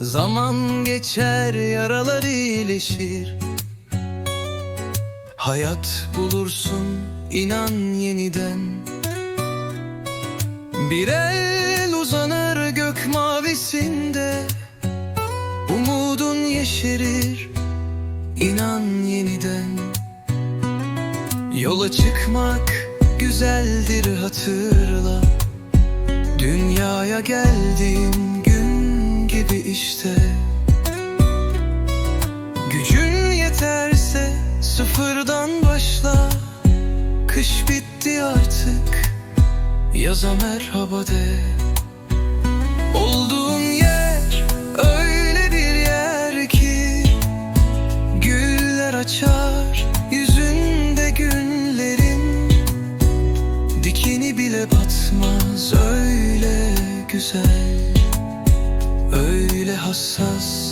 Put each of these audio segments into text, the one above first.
Zaman geçer yaralar iyileşir. Hayat bulursun inan yeniden. Bir el uzanır gök mavisinde. Umudun yeşerir inan yeniden. Yola çıkmak güzeldir hatırla. Dünyaya gün gibi işte. Gücün yeterse sıfırdan başla. Kış bitti artık. Yaza merhaba de. Olduğun yer öyle bir yer ki Güller açar yüzünde günlerin. Dikeni bile batmaz öyle güzel How sus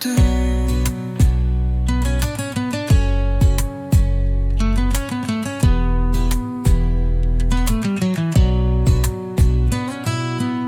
do